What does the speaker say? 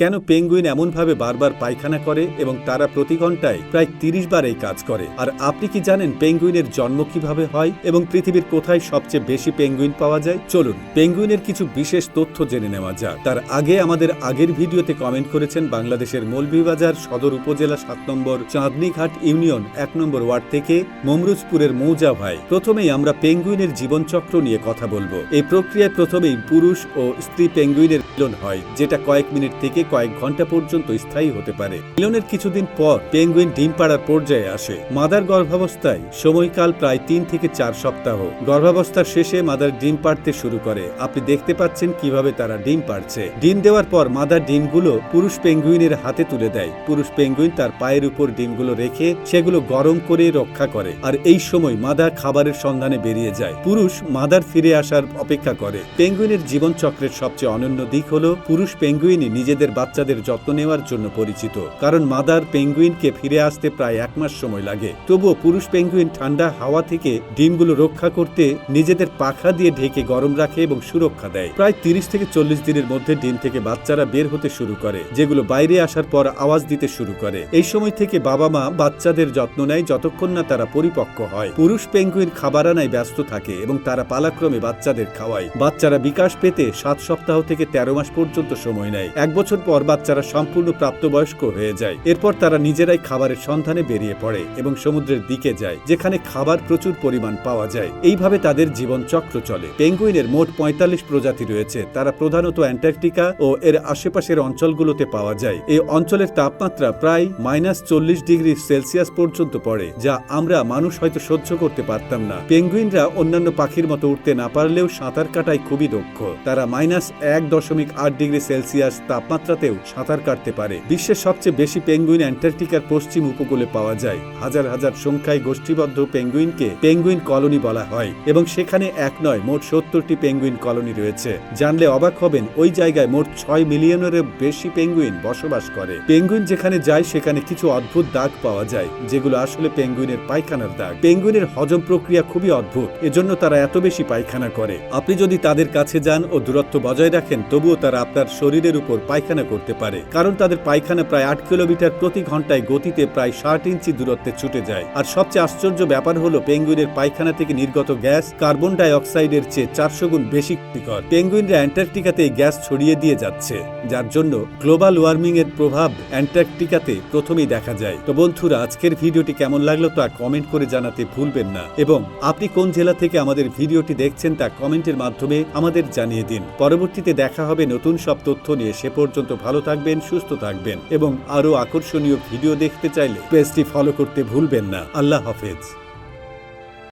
কেন পেঙ্গুইন এমনভাবে বারবার পায়খানা করে এবং তারা প্রতি ঘন্টায় প্রায় তিরিশ বার এই কাজ করে? আর আপনি কি জানেন পেঙ্গুইনের জন্ম কীভাবে হয় এবং পৃথিবীর কোথায় সবচেয়ে বেশি পেঙ্গুইন পাওয়া যায়? চলুন, পেঙ্গুইনের কিছু বিশেষ তথ্য জেনে নেওয়া যাক। তার আগে আমাদের আগের ভিডিওতে কমেন্ট করেছেন বাংলাদেশের মৌলভীবাজার সদর উপজেলা সাত নম্বর চাঁদনীঘাট ইউনিয়ন এক নম্বর ওয়ার্ড থেকে মমরুজপুরের মৌজা ভাই। প্রথমেই আমরা পেঙ্গুইনের জীবনচক্র নিয়ে কথা বলব। এই প্রক্রিয়ায় প্রথমেই পুরুষ ও স্ত্রী পেঙ্গুইনের মিলন হয়, যেটা কয়েক মিনিট থেকে কয়েক ঘণ্টা পর্যন্ত স্থায়ী হতে পারে। মিলনের কিছুদিন পর পেঙ্গুইন ডিম পাড়ার পর্যায়ে আসে। মাদার গর্ভাবস্থায় সময়কাল প্রায় তিন থেকে চার সপ্তাহ। গর্ভাবস্থার শেষে মাদার ডিম পাড়তে শুরু করে। আপনি দেখতে পাচ্ছেন কীভাবে তারা ডিম পাড়ছে। ডিম দেওয়ার পর মাদার ডিমগুলো পুরুষ পেঙ্গুইনের হাতে তুলে দেয়। পুরুষ পেঙ্গুইন তার পায়ের উপর ডিমগুলো রেখে সেগুলো গরম করে রক্ষা করে। আর এই সময় মাদা খাবারের সন্ধানে বেরিয়ে যায়। পুরুষ মাদার ফিরে আসার অপেক্ষা করে। পেঙ্গুইনের জীবনচক্রের সবচেয়ে অনন্য দিক হলো পুরুষ পেঙ্গুইনই নিজেদের বাচ্চাদের যত্ন নেওয়ার জন্য পরিচিত। কারণ মাদার পেঙ্গুইনকে ফিরে আসতে প্রায় এক মাস সময় লাগে। তবুও পুরুষ পেঙ্গুইন ঠান্ডা হাওয়া থেকে ডিমগুলো রক্ষা করতে নিজেদের পাখা দিয়ে ঢেকে গরম রাখে এবং সুরক্ষা দেয়। প্রায় তিরিশ থেকে চল্লিশ দিনের মধ্যে ডিম থেকে বাচ্চারা বের হতে শুরু করে, যেগুলো বাইরে আসার পর আওয়াজ দিতে শুরু করে। এই সময় থেকে বাবা মা বাচ্চাদের যত্ন নেয় যতক্ষণ না তারা পরিপক্ক হয়। পুরুষ পেঙ্গুইন খাবার আনায় ব্যস্ত থাকে এবং তারা পালাক্রমে বাচ্চাদের খাওয়ায়। বাচ্চারা বিকাশ পেতে সাত সপ্তাহ থেকে তেরো মাস পর্যন্ত সময় নেয়। এক বছর পর বাচ্চারা সম্পূর্ণ প্রাপ্তবয়স্ক হয়ে যায়। এরপর তারা নিজেরাই খাবারের সন্ধানে বেরিয়ে পড়ে এবং সমুদ্রের দিকে যায়, যেখানে খাবার প্রচুর পরিমাণ পাওয়া যায়। এইভাবে তাদের জীবন চক্র চলে। পেঙ্গুইনের মোট পঁয়তাল্লিশ প্রজাতি রয়েছে। তারা প্রধানত অ্যান্টার্কটিকা ও এর আশেপাশের অঞ্চলগুলোতে পাওয়া যায়। এই অঞ্চলের তাপমাত্রা প্রায় মাইনাস চল্লিশ ডিগ্রি সেলসিয়াস পর্যন্ত পড়ে, যা আমরা মানুষ হয়তো সহ্য করতে পারতাম না। পেঙ্গুইনরা অন্যান্য পাখির মতো উঠতে না পারলেও সাঁতার কাটায় খুবই দক্ষ। তারা মাইনাস এক দশমিক আট ডিগ্রি সেলসিয়াস তাপমাত্রাতেও সাঁতার কাটতে পারে। বিশ্বের সবচেয়ে বেশি পেঙ্গুইন অ্যান্টার্কটিকার পশ্চিম উপকূলে পাওয়া যায়। হাজার হাজার সংখ্যায় গোষ্ঠীবদ্ধ পেঙ্গুইনকে পেঙ্গুইন কলোনি বলা হয় এবং সেখানে এক নয়, মোট সত্তরটি পেঙ্গুইন কলোনি রয়েছে। জানলে অবাক হবেন, ওই জায়গায় মোট ছয় মিলিয়নেরও বেশি পেঙ্গুইন বসবাস করে। পেঙ্গুইন যেখানে যায়, সেখানে কিছু অদ্ভুত দাগ পাওয়া যায়, যেগুলো আসলে পেঙ্গুইনের পায়খানার দাগ। পেঙ্গুইনের হজম প্রক্রিয়া খুবই অদ্ভুত, এজন্য তারা এত বেশি পায়খানা করে। আপনি যদি তাদের কাছে যান ও দূরত্ব বজায় রাখেন, তবুও তারা আপনার শরীরের উপর পায়খানা করতে পারে। কারণ তাদের পায়খানা প্রায় আট কিলোমিটার প্রতি ঘন্টায় গতিতে প্রায় ষাট ইঞ্চি দূরত্বে ছুটে যায়। আর সবচেয়ে আশ্চর্য ব্যাপার হলো, পেঙ্গুইনের পায়খানা থেকে নির্গত গ্যাস কার্বন ডাই অক্সাইডের চেয়ে চারশো গুণ বেশি ক্ষতিকর। পেঙ্গুইনরা অ্যান্টার্কটিকাতে এই গ্যাস ছড়িয়ে দিয়ে যাচ্ছে, যার জন্য গ্লোবাল ওয়ার্মিং এর প্রভাব অ্যান্টার্কটিকাতে প্রথমেই দেখা যায়। তো বন্ধুরা, আজকের ভিডিওটি কেমন লাগল তা কমেন্ট করে জানাতে ভুলবেন না। এবং আপনি কোন জেলা থেকে আমাদের ভিডিওটি দেখছেন তা কমেন্টের মাধ্যমে আমাদের জানিয়ে দিন। পরবর্তীতে দেখা হবে নতুন সব তথ্য নিয়ে। সে পর্যন্ত ভালো থাকবেন, সুস্থ থাকবেন এবং আরও আকর্ষণীয় ভিডিও দেখতে চাইলে পেজটি ফলো করতে ভুলবেন না। আল্লাহ হাফেজ।